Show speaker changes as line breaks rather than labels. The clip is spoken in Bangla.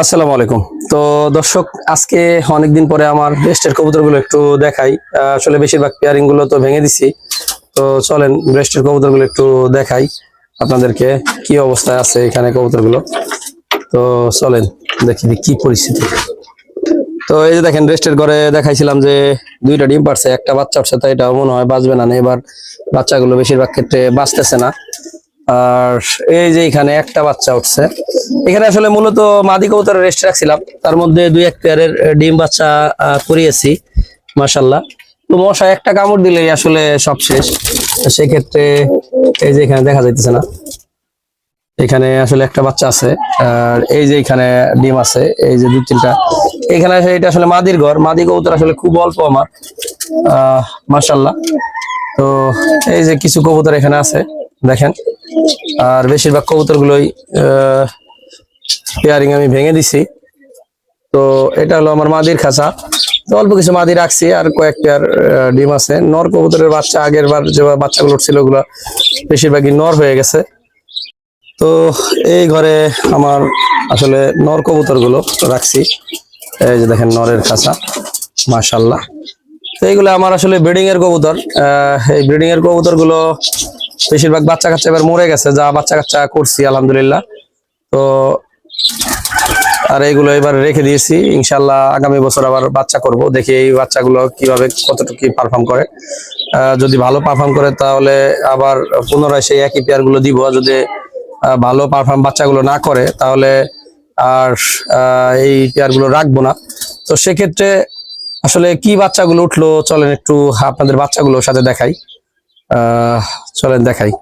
আসসালামু আলাইকুম। তো দর্শক, আজকে অনেকদিন পরে আমার ব্রেস্টের কবুতরগুলো একটু দেখাই। আসলে বেশিরভাগ পেয়ারিংগুলো তো ভেঙে দিছি। তো চলেন ব্রেস্টের কবুতরগুলো একটু দেখাই আপনাদেরকে কি অবস্থায় আছে এখানে কবুতরগুলো। তো চলেন দেখি কি পরিস্থিতি। তো এই যে দেখেন রেস্টের ঘরে দেখাইছিলাম যে দুইটা ডিম পারছে, একটা বাচ্চা উঠছে তাই এটা মনে হয় বাঁচবে না। এবার বাচ্চাগুলো বেশিরভাগ ক্ষেত্রে বাঁচতেছে না। আর এই যে এখানে একটা বাচ্চা উঠছে। এখানে আসলে মূলত মাদি কবুতরের রেস্ট রাখছিলাম। তার মধ্যে দুই এক পেয়ারের ডিম বাচ্চা করিয়েছি মাসাল্লাহ তো মশা একটা কামড় দিলেই আসলে সব শেষ। সেক্ষেত্রে এই যে এখানে দেখা যাইতেছে না। এখানে আসলে একটা বাচ্চা আছে, আর এই যে এখানে ডিম আছে, এই যে দুই তিনটা। এখানে আসলে এটা আসলে মাদির ঘর। মাদি কবুতর আসলে খুব অল্প আমার। আহ মাসাল্লাহ তো এই যে কিছু কবুতর এখানে আছে, দেখেন। আর বেশিরভাগ কবুতর গুলোই পেয়ারিং আমি ভেঙে দিছি। তো এটা হলো আমার মাদির খাঁচা। তো অল্প কিছু মাদি রাখছি, আর কয়েক পেয়ার ডিম আছে। নর কবুতরের বাচ্চা, আগের বার যে বাচ্চাগুলো উঠছিল ওগুলো বেশিরভাগই নর হয়ে গেছে। তো এই ঘরে আমার আসলে নর কবুতরগুলো রাখছি। এই যে দেখেন নরের খাঁচা মাশাল্লাহ তো এইগুলো আমার আসলে ব্রিডিং এর কবুতর এই ব্রিডিং এর কবুতরগুলো বেশিরভাগ বাচ্চা কাচ্চা এবার মরে গেছে, যা বাচ্চা কাচ্চা করছি, আলহামদুলিল্লাহ। তো, আর এইগুলো এবার রেখে দিয়েছি ইনশাল্লাহ আগামী বছর আবার বাচ্চা করব, দেখি এই বাচ্চাগুলো কীভাবে, কতটুকু পারফর্ম করে। যদি ভালো পারফর্ম করে, তাহলে আবার পুনরায় সেই একই পেয়ারগুলো দিব যদি ভালো পারফর্ম বাচ্চাগুলো না করে, তাহলে আর এই পেয়ারগুলো রাখব না। তো সেক্ষেত্রে আসলে কি বাচ্চাগুলো উঠল, চলেন একটু আপনাদের বাচ্চাগুলোর সাথে দেখাই। চলেন দেখাই।